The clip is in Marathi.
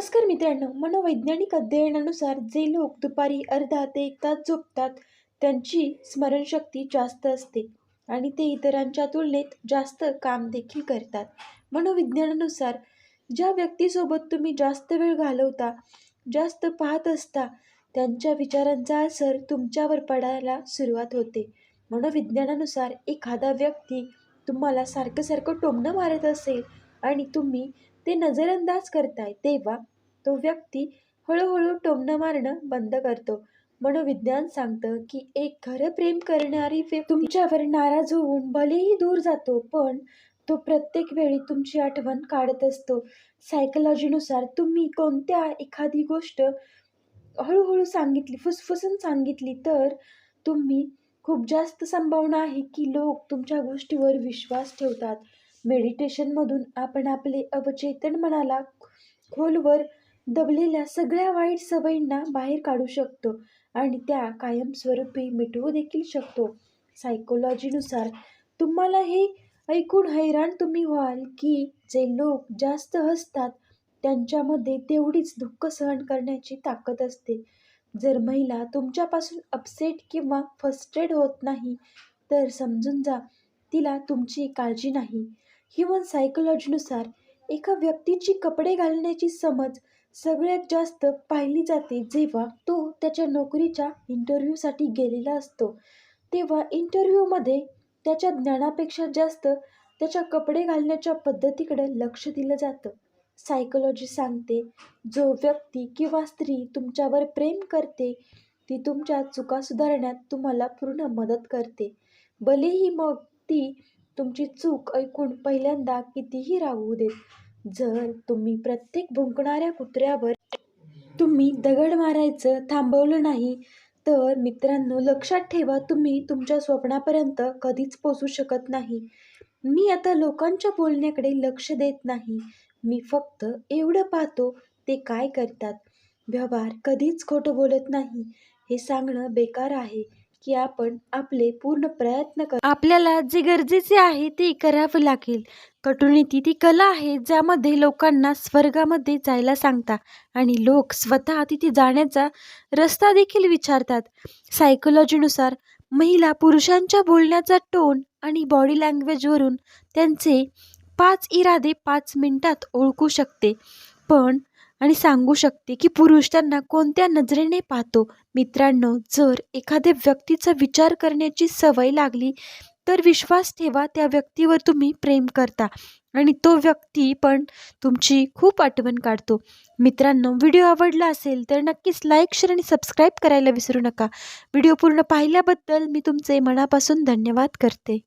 नमस्कार मित्रांनो मनोवैज्ञानिक अध्ययनानुसार जे लोक दुपारी अर्धा ते एक तास झोपतात त्यांची स्मरणशक्ती जास्त असते आणि ते इतरांच्या तुलनेत जास्त काम देखील करतात. मनोविज्ञानानुसार ज्या व्यक्तीसोबत तुम्ही जास्त वेळ घालवता जास्त पाहत असता त्यांच्या विचारांचा असर तुमच्यावर पडायला सुरुवात होते. मनोविज्ञानानुसार एखादा व्यक्ती तुम्हाला सारखं सारखं टोमणं मारत असेल आणि तुम्ही ते नजरअंदाज करताय तेव्हा तो व्यक्ती हळूहळू टोमणं मारणं बंद करतो. मनोविज्ञान सांगतं की एक खरं प्रेम करणारी तुमच्यावर नाराज होऊन भलेही दूर जातो पण तो प्रत्येक वेळी तुमची आठवण काढत असतो. सायकलॉजीनुसार तुम्ही कोणत्या एखादी गोष्ट हळूहळू सांगितली फुसफुसून सांगितली तर तुम्ही खूप जास्त संभावना आहे की लोक तुमच्या गोष्टीवर विश्वास ठेवतात. मेडिटेशनमधून आपण आपले अवचेतन मनाला खोलवर दबलेल्या सगळ्या वाईट सवयींना बाहेर काढू शकतो आणि त्या कायमस्वरूपी मिटवू देखील शकतो. सायकोलॉजीनुसार तुम्हाला हे ऐकून हैराण तुम्ही व्हाल की जे लोक जास्त हसतात त्यांच्यामध्ये तेवढीच दुःख सहन करण्याची ताकद असते. जर महिला तुमच्यापासून अपसेट किंवा फस्ट्रेट होत नाही तर समजून जा तिला तुमची काळजी नाही. ह्युमन सायकोलॉजीनुसार एका व्यक्तीची कपडे घालण्याची समज सगळ्यात जास्त पाहिली जाते जेव्हा तो त्याच्या नोकरीच्या इंटरव्ह्यूसाठी गेलेला असतो. तेव्हा इंटरव्ह्यूमध्ये त्याच्या ज्ञानापेक्षा जास्त त्याच्या कपडे घालण्याच्या पद्धतीकडे लक्ष दिलं जातं. सायकोलॉजी सांगते जो व्यक्ती किंवा स्त्री तुमच्यावर प्रेम करते ती तुमच्या चुका सुधारण्यात तुम्हाला पूर्ण मदत करते. भलेही मग ती तुमची चूक ऐकून पहिल्यांदा कितीही राहू देत जर तुम्ही प्रत्येक भुंकणाऱ्या कुत्र्यावर तुम्ही दगड मारायचं थांबवलं नाही तर मित्रांनो लक्षात ठेवा तुम्ही तुमच्या स्वप्नापर्यंत कधीच पोचू शकत नाही. मी आता लोकांच्या बोलण्याकडे लक्ष देत नाही. मी फक्त एवढं पाहतो ते काय करतात. व्यवहार कधीच खोटं बोलत नाही. हे सांगणं बेकार आहे. की आपण आपले पूर्ण प्रयत्न कर आपल्याला जे गरजेचे आहे ते करावं लागेल. कटुनीती ती कला आहे ज्यामध्ये लोकांना स्वर्गामध्ये जायला सांगता आणि लोक स्वतः तिथे जाण्याचा रस्ता देखील विचारतात. सायकोलॉजीनुसार महिला पुरुषांच्या बोलण्याचा टोन आणि बॉडी लँग्वेजवरून त्यांचे पाच इरादे पाच मिनिटात ओळखू शकते. पण आणि सांगू शकते की पुरुष त्यांना कोणत्या नजरेने पाहतो? मित्रांनो जर एखाद्या व्यक्तीचा विचार करण्याची सवय लागली तर विश्वास ठेवा त्या व्यक्तीवर तुम्ही प्रेम करता आणि तो व्यक्ती पण तुमची खूप आठवण काढतो. मित्रांनो व्हिडिओ आवडला असेल तर नक्कीच लाईक शेअर आणि सबस्क्राईब करायला विसरू नका. व्हिडिओ पूर्ण पाहिल्याबद्दल मी तुमचे मनापासून धन्यवाद करते.